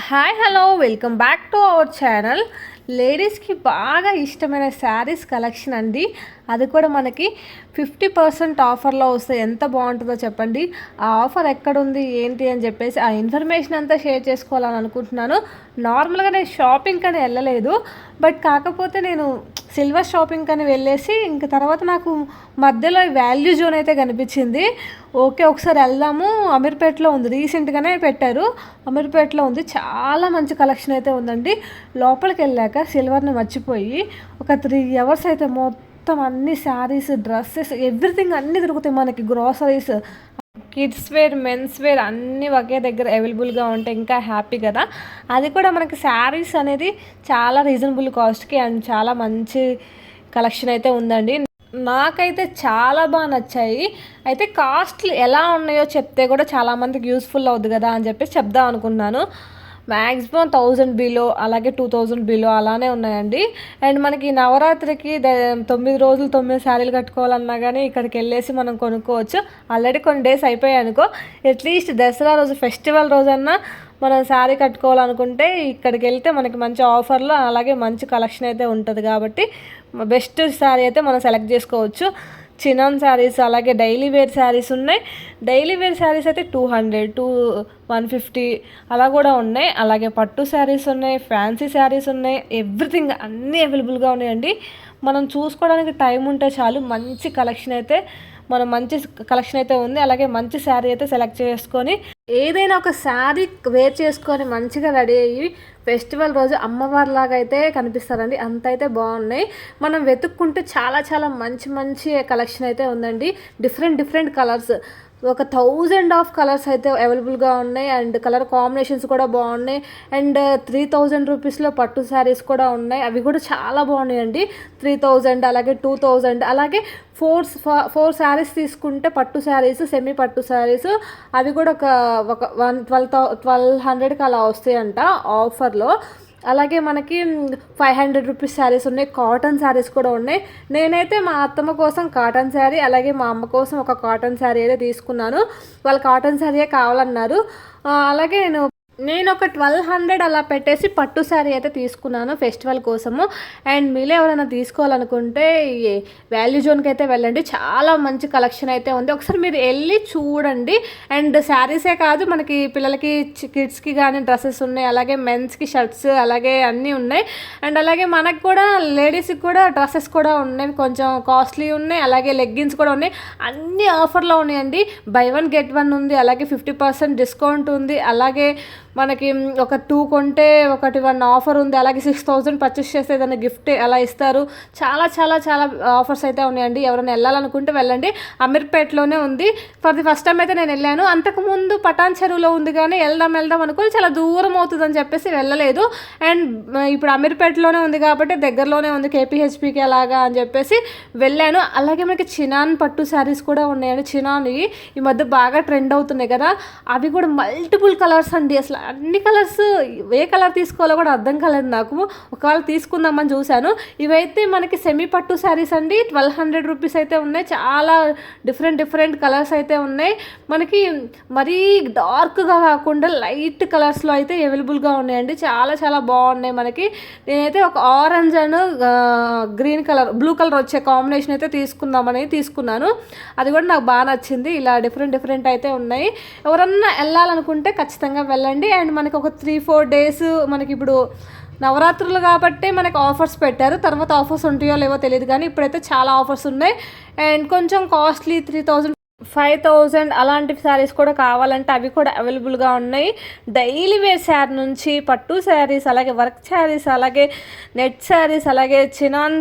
Hi hello welcome back to our channel లేడీస్కి బాగా ఇష్టమైన శారీస్ కలెక్షన్ అండి. అది కూడా మనకి ఫిఫ్టీ పర్సెంట్ ఆఫర్లో వస్తే ఎంత బాగుంటుందో చెప్పండి. ఆ ఆఫర్ ఎక్కడుంది ఏంటి అని చెప్పేసి ఆ ఇన్ఫర్మేషన్ అంతా షేర్ చేసుకోవాలని అనుకుంటున్నాను. నార్మల్గా నేను షాపింగ్ కానీ వెళ్ళలేదు. బట్ కాకపోతే నేను సిల్వర్ షాపింగ్ అని వెళ్ళేసి ఇంక తర్వాత నాకు మధ్యలో వాల్యూ జోన్ అయితే కనిపించింది. ఓకే ఒకసారి వెళ్దాము. అమీర్పేటలో ఉంది. రీసెంట్గానే పెట్టారు. అమీర్పేటలో ఉంది. చాలా మంచి కలెక్షన్ అయితే ఉందండి. లోపలికి వెళ్ళాక సిల్వర్ని మర్చిపోయి ఒక త్రీ అవర్స్ అయితే మొత్తం అన్ని శారీస్ డ్రెస్సెస్ ఎవ్రీథింగ్ అన్నీ దొరుకుతాయి మనకి groceries. Kids wear men's wear అన్నీ ఒకే దగ్గర అవైలబుల్గా ఉంటే ఇంకా హ్యాపీ కదా. అది కూడా మనకి శారీస్ అనేది చాలా రీజనబుల్ కాస్ట్కి అండ్ చాలా మంచి కలెక్షన్ అయితే ఉందండి. నాకైతే చాలా బాగా నచ్చాయి. అయితే కాస్ట్లు ఎలా ఉన్నాయో చెప్తే కూడా చాలామందికి యూస్ఫుల్ అవుద్ది కదా అని చెప్పేసి చెప్దాం అనుకున్నాను. మ్యాక్సిమం థౌజండ్ బిలో అలాగే టూ థౌజండ్ బిలో అలానే ఉన్నాయండి. అండ్ మనకి నవరాత్రికి ద తొమ్మిది రోజులు తొమ్మిది శారీలు కట్టుకోవాలన్నా కానీ ఇక్కడికి వెళ్ళేసి మనం కొనుక్కోవచ్చు. ఆల్రెడీ కొన్ని డేస్ అయిపోయాయి అనుకో అట్లీస్ట్ దసరా రోజు ఫెస్టివల్ రోజన్నా మనం శారీ కట్టుకోవాలనుకుంటే ఇక్కడికి వెళ్తే మనకి మంచి ఆఫర్లు అలాగే మంచి కలెక్షన్ అయితే ఉంటుంది కాబట్టి బెస్ట్ శారీ అయితే మనం సెలెక్ట్ చేసుకోవచ్చు. చినాన్ శారీస్ అలాగే డైలీ వేర్ శారీస్ ఉన్నాయి. డైలీ వేర్ శారీస్ అయితే two hundred to one fifty అలా కూడా ఉన్నాయి. అలాగే పట్టు శారీస్ ఉన్నాయి ఫ్యాన్సీ శారీస్ ఉన్నాయి. ఎవ్రీథింగ్ అన్నీ అవైలబుల్గా ఉన్నాయండి. మనం చూసుకోవడానికి టైం ఉంటే చాలు. మంచి కలెక్షన్ అయితే మనం మంచి కలెక్షన్ అయితే ఉంది. అలాగే మంచి శారీ అయితే సెలెక్ట్ చేసుకొని ఏదైనా ఒక శారీ వేర్ చేసుకొని మంచిగా రెడీ అయ్యి ఫెస్టివల్ రోజు అమ్మవారిలాగా అయితే కనిపిస్తారండి. అంత అయితే బాగున్నాయి. మనం వెతుక్కుంటే చాలా చాలా మంచి మంచి కలెక్షన్ అయితే ఉందండి. Different different colours. ఒక థౌజండ్ ఆఫ్ కలర్స్ అయితే అవైలబుల్గా ఉన్నాయి. అండ్ కలర్ కాంబినేషన్స్ కూడా బాగున్నాయి. అండ్ త్రీ థౌజండ్ రూపీస్లో పట్టు శారీస్ కూడా ఉన్నాయి. అవి కూడా చాలా బాగున్నాయండి. త్రీ థౌజండ్ అలాగే టూ థౌజండ్ అలాగే ఫోర్ ఫోర్ శారీస్ తీసుకుంటే పట్టు శారీస్ సెమీ పట్టు శారీస్ అవి కూడా ఒక ఒక వన్ ట్వెల్వ్ థౌ ట్వెల్వ్ హండ్రెడ్కి అలా వస్తాయంట ఆఫర్లో అలాగే మనకి ఫైవ్ హండ్రెడ్ రూపీస్ శారీస్ ఉన్నాయి కాటన్ శారీస్ కూడా ఉన్నాయి. నేనైతే మా అత్తమ్మ కోసం కాటన్ శారీ అలాగే మా అమ్మ కోసం ఒక కాటన్ శారీ అయితే తీసుకున్నాను. వాళ్ళు కాటన్ శారీయే కావాలన్నారు. అలాగే నేను నేను ఒక ట్వెల్వ్ హండ్రెడ్ అలా పెట్టేసి పట్టు శారీ అయితే తీసుకున్నాను ఫెస్టివల్ కోసము. అండ్ మీలో ఎవరైనా తీసుకోవాలనుకుంటే వాల్యూ జోన్కి అయితే వెళ్ళండి. చాలా మంచి కలెక్షన్ అయితే ఉంది. ఒకసారి మీరు వెళ్ళి చూడండి. అండ్ శారీసే కాదు మనకి పిల్లలకి కిడ్స్కి కానీ డ్రెస్సెస్ ఉన్నాయి. అలాగే మెన్స్కి షర్ట్స్ అలాగే అన్నీ ఉన్నాయి. అండ్ అలాగే మనకు కూడా లేడీస్కి కూడా డ్రెస్సెస్ కూడా ఉన్నాయి. కొంచెం కాస్ట్లీ ఉన్నాయి. అలాగే లెగ్గిన్స్ కూడా ఉన్నాయి. అన్ని ఆఫర్లో ఉన్నాయండి. బై వన్ గెట్ వన్ ఉంది. అలాగే ఫిఫ్టీ పర్సెంట్ డిస్కౌంట్ ఉంది. అలాగే మనకి ఒక టూ కొంటే ఒకటి వన్ ఆఫర్ ఉంది. అలాగే సిక్స్ థౌజండ్ పర్చేస్ చేస్తే ఏదైనా గిఫ్ట్ అలా ఇస్తారు? చాలా చాలా చాలా ఆఫర్స్ అయితే ఉన్నాయండి. ఎవరైనా వెళ్ళాలనుకుంటే వెళ్ళండి. అమీర్పేటలోనే ఉంది. ఫర్ ది ఫస్ట్ టైం అయితే నేను వెళ్ళాను. అంతకుముందు పటాన్ చెరువులో ఉంది కానీ వెళ్దాం వెళ్దాం అనుకుని చాలా దూరం అవుతుందని చెప్పేసి వెళ్ళలేదు. అండ్ ఇప్పుడు అమీర్పేటలోనే ఉంది కాబట్టి దగ్గరలోనే ఉంది కేపీహెచ్పికి అలాగా అని చెప్పేసి వెళ్ళాను. అలాగే మనకి చినాన్ పట్టు శారీస్ కూడా ఉన్నాయండి. చినాన్ ఈ మధ్య బాగా ట్రెండ్ అవుతున్నాయి కదా. అవి కూడా మల్టిపుల్ కలర్స్ అండి. అసలు అన్ని కలర్స్ ఏ కలర్ తీసుకోవాలో కూడా అర్థం కాలేదు నాకు. ఒకవేళ తీసుకుందామని చూశాను. ఇవైతే మనకి సెమీ పట్టు శారీస్ అండి. ట్వెల్వ్ హండ్రెడ్ రూపీస్ అయితే ఉన్నాయి. చాలా డిఫరెంట్ డిఫరెంట్ కలర్స్ అయితే ఉన్నాయి. మనకి మరీ డార్క్గా కాకుండా లైట్ కలర్స్లో అయితే అవైలబుల్గా ఉన్నాయండి. చాలా చాలా బాగున్నాయి మనకి. నేనైతే ఒక orange and green colour blue colour వచ్చే కాంబినేషన్ అయితే తీసుకుందామని తీసుకున్నాను. అది కూడా నాకు బాగా నచ్చింది. ఇలా డిఫరెంట్ డిఫరెంట్ అయితే ఉన్నాయి. ఎవరన్నా వెళ్ళాలనుకుంటే ఖచ్చితంగా వెళ్ళండి. అండ్ మనకి ఒక త్రీ ఫోర్ డేస్ మనకి ఇప్పుడు నవరాత్రులు కాబట్టి మనకి ఆఫర్స్ పెట్టారు. తర్వాత ఆఫర్స్ ఉంటాయో లేవో తెలియదు కానీ ఇప్పుడైతే చాలా ఆఫర్స్ ఉన్నాయి. అండ్ కొంచెం costly three thousand five thousand అలాంటి శారీస్ కూడా కావాలంటే అవి కూడా అవైలబుల్గా ఉన్నాయి. డైలీ వేర్ శారీ నుంచి పట్టు శారీస్ అలాగే వర్క్ శారీస్ అలాగే నెట్ శారీస్ అలాగే చినాన్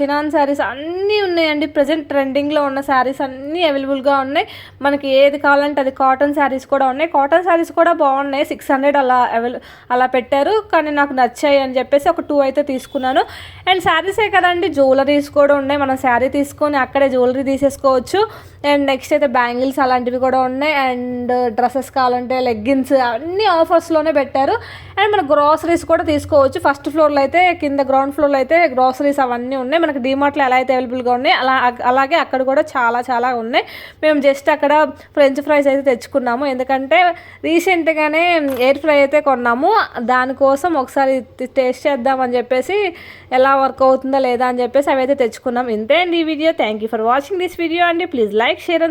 చినాన్ శారీస్ అన్నీ ఉన్నాయండి. ప్రజెంట్ ట్రెండింగ్లో ఉన్న శారీస్ అన్నీ అవైలబుల్గా ఉన్నాయి. మనకి ఏది కావాలంటే అది కాటన్ శారీస్ కూడా ఉన్నాయి. కాటన్ శారీస్ కూడా బాగున్నాయి. సిక్స్ హండ్రెడ్ అలా అవైల అలా పెట్టారు. కానీ నాకు నచ్చాయి అని చెప్పేసి ఒక టూ అయితే తీసుకున్నాను. అండ్ శారీసే కదండి జ్యువెలరీస్ కూడా ఉన్నాయి. మనం శారీ తీసుకొని అక్కడే జ్యువెలరీ తీసేసుకోవచ్చు. అండ్ నెక్స్ట్ అయితే బ్యాంగిల్స్ అలాంటివి కూడా ఉన్నాయి. అండ్ డ్రెస్సెస్ కావాలంటే లెగ్గిన్స్ అన్ని ఆఫర్స్లోనే పెట్టారు. అండ్ మన గ్రాసరీస్ కూడా తీసుకోవచ్చు. ఫస్ట్ ఫ్లోర్లో అయితే కింద గ్రౌండ్ ఫ్లోర్లో అయితే గ్రాసరీస్ అవన్నీ ఉన్నాయి. మనకి డిమార్ట్లో ఎలా అయితే అవైలబుల్గా ఉన్నాయి అలా అలాగే అక్కడ కూడా చాలా చాలా ఉన్నాయి. మేము జస్ట్ అక్కడ ఫ్రెంచ్ ఫ్రైస్ అయితే తెచ్చుకున్నాము. ఎందుకంటే రీసెంట్గానే ఎయిర్ ఫ్రై అయితే కొన్నాము. దానికోసం ఒకసారి టేస్ట్ చేద్దామని చెప్పేసి ఎలా వర్క్ అవుతుందా లేదా అని చెప్పేసి అవి అయితే తెచ్చుకున్నాం. ఇంతే అండి ఈ video. Thank you for watching this video అండి. Please like share and